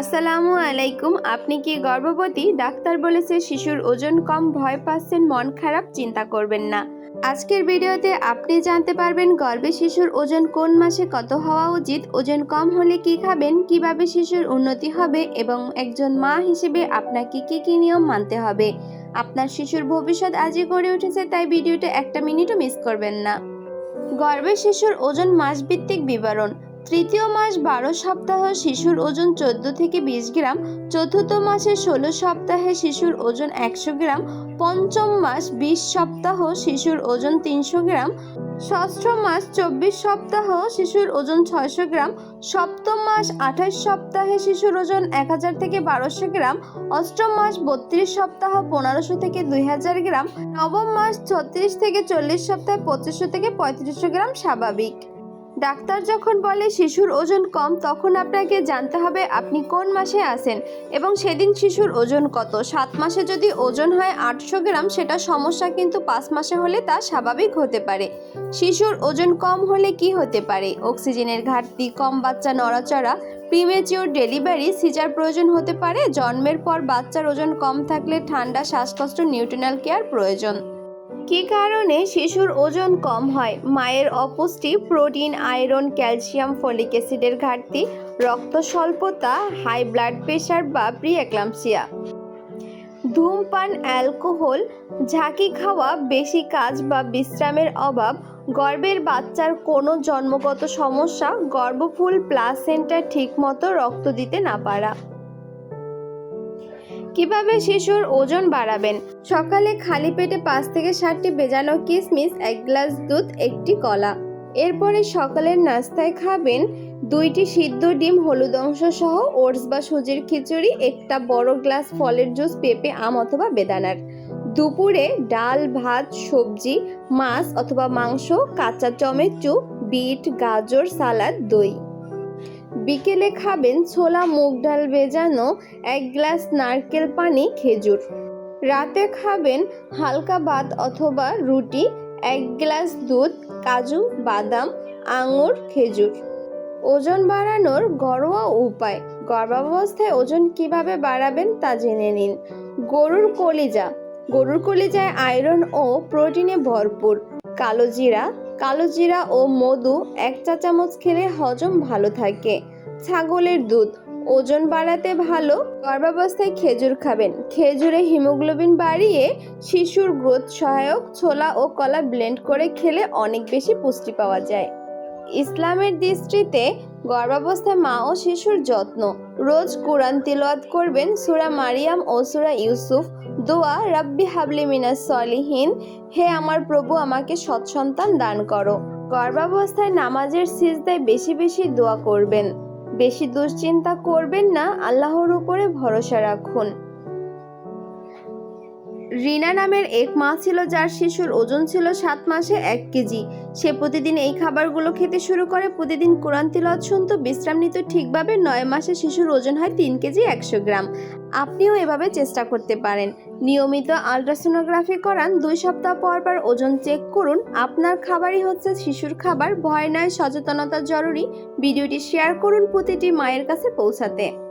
আসসালামু আলাইকুম। আপনি কি গর্ভবতী? ডাক্তার বলেছে শিশুর ওজন কম, ভয় পাচ্ছেন, মন খারাপ, চিন্তা করবেন না। আজকের ভিডিওতে আপনি জানতে পারবেন গর্ভে শিশুর ওজন কোন মাসে কত হওয়া উচিত, ওজন কম হলে কি খাবেন, কীভাবে শিশুর উন্নতি হবে এবং একজন মা হিসেবে আপনাকে কি কি নিয়ম মানতে হবে। আপনার শিশুর ভবিষ্যৎ আজই গড়ে উঠেছে, তাই ভিডিওটা একটা মিনিটও মিস করবেন না। গর্ভে শিশুর ওজন মাসভিত্তিক বিবরণ। তৃতীয় মাস বারো সপ্তাহ শিশুর ওজন চোদ্দ থেকে বিশ গ্রাম, চতুর্থ মাসে ষোলো সপ্তাহে শিশুর ওজন একশো গ্রাম, পঞ্চম মাস বিশ সপ্তাহ শিশুর ওজন তিনশো গ্রাম, ষষ্ঠ মাস চব্বিশ সপ্তাহ শিশুর ওজন ছয়শো গ্রাম, সপ্তম মাস আঠাশ সপ্তাহে শিশুর ওজন এক হাজার থেকে বারোশো গ্রাম, অষ্টম মাস বত্রিশ সপ্তাহ পনেরোশো থেকে দুই হাজার গ্রাম, নবম মাস ছত্রিশ থেকে চল্লিশ সপ্তাহে পঁচিশশো থেকে পঁয়ত্রিশশো গ্রাম স্বাভাবিক। ডাক্তার যখন বলে শিশুর ওজন কম, তখন আপনাকে জানতে হবে আপনি কোন মাসে আসেন এবং সেদিন শিশুর ওজন কত। সাত মাসে যদি ওজন হয় আটশো গ্রাম, সেটা সমস্যা কিন্তু পাঁচ মাসে হলে তা স্বাভাবিক হতে পারে। শিশুর ওজন কম হলে কি হতে পারে? অক্সিজেনের ঘাটতি, কম বাচ্চা নড়াচড়া প্রিমেচিওর ডেলিভারি সিজার প্রয়োজন হতে পারে। জন্মের পর বাচ্চার ওজন কম থাকলে ঠান্ডা, শ্বাসকষ্ট নিউট্রিনাল কেয়ার প্রয়োজন। কী কারণে শিশুর ওজন কম হয়? মায়ের অপুষ্টি, প্রোটিন, আয়রন, ক্যালসিয়াম, ফলিক অ্যাসিডের ঘাটতি রক্ত স্বল্পতা হাই ব্লাড প্রেশার বা প্রিএক্লামসিয়া ধূমপান, অ্যালকোহল, ঝাঁকি খাওয়া, বেশি কাজ বা বিশ্রামের অভাব, গর্ভের বাচ্চার কোনো জন্মগত সমস্যা, গর্ভফুল প্লাসেন্টা ঠিকমতো রক্ত দিতে না পারা। কীভাবে শিশুর ওজন বাড়াবেন? সকালে খালি পেটে পাঁচ থেকে ষাটটি ভেজানো কিশমিশ এক গ্লাস দুধ, একটি কলা। এরপরে সকালের নাস্তায় খাবেন দুইটি সিদ্ধ ডিম, হলুদ অংশ সহ ওটস বা সুজির খিচুড়ি, একটা বড় গ্লাস ফলের জুস, পেঁপে, আম অথবা বেদানার। দুপুরে ডাল, ভাত, সবজি, মাছ অথবা মাংস, কাঁচা টমেটো, বিট, গাজর, সালাদ, দই। বিকেলে খাবেন ছোলা মুগ ডাল ভেজানো এক গ্লাস নারকেল পানি খেজুর। রাতে খাবেন হালকা ভাত অথবা রুটি, এক গ্লাস দুধ, কাজু, বাদাম, আঙুর, খেজুর। ওজন বাড়ানোর ঘরোয়া উপায়। গর্ভাবস্থায় ওজন কীভাবে বাড়াবেন তা জেনে নিন। গরুর কলিজা। গরুর কলিজায় আয়রন ও প্রোটিনে ভরপুর। কালো জিরা কালো জিরা ও মধু এক চা চামচ খেলে হজম ভালো থাকে। ছাগলের দুধ, ওজন বাড়াতে ভালো। গর্ভাবস্থায় খেজুর খাবেন। খেজুরে হিমোগ্লোবিন বাড়িয়ে শিশুর গ্রোথ সহায়ক ছোলা ও কলা ব্লেন্ড করে খেলে অনেক বেশি পুষ্টি পাওয়া যায়। ইসলামের দৃষ্টিতে গর্ভাবস্থায় মা ও শিশুর যত্ন। রোজ কোরআন তিলওয়াত করবেন সুরা মারিয়াম ও সুরা ইউসুফ। দোয়া, রাব্বি হাবলি মিনাস সলিহীন হে আমার প্রভু, আমাকে সৎসন্তান দান করো। গর্ভাবস্থায় নামাজের সিজদায় বেশি বেশি দোয়া করবেন। বেশি দুশ্চিন্তা করবেন না, আল্লাহর উপরে ভরসা রাখুন। রিনা নামের এক মা ছিল যার শিশুর ওজন ছিল সাত মাসে এক কেজি। সে প্রতিদিন এই খাবারগুলো খেতে শুরু করে। প্রতিদিন কোরআন তিলত শুনত, বিশ্রাম নিত ঠিকভাবে। নয় মাসে শিশুর ওজন হয় তিন কেজি একশো গ্রাম। আপনিও এভাবে চেষ্টা করতে পারেন। নিয়মিত আলট্রাসোনোগ্রাফি করান। দুই সপ্তাহ পর পর ওজন চেক করুন। আপনার খাবারই হচ্ছে শিশুর খাবার। ভয় নয়, সচেতনতা জরুরি। ভিডিওটি শেয়ার করুন প্রতিটি মায়ের কাছে পৌঁছাতে।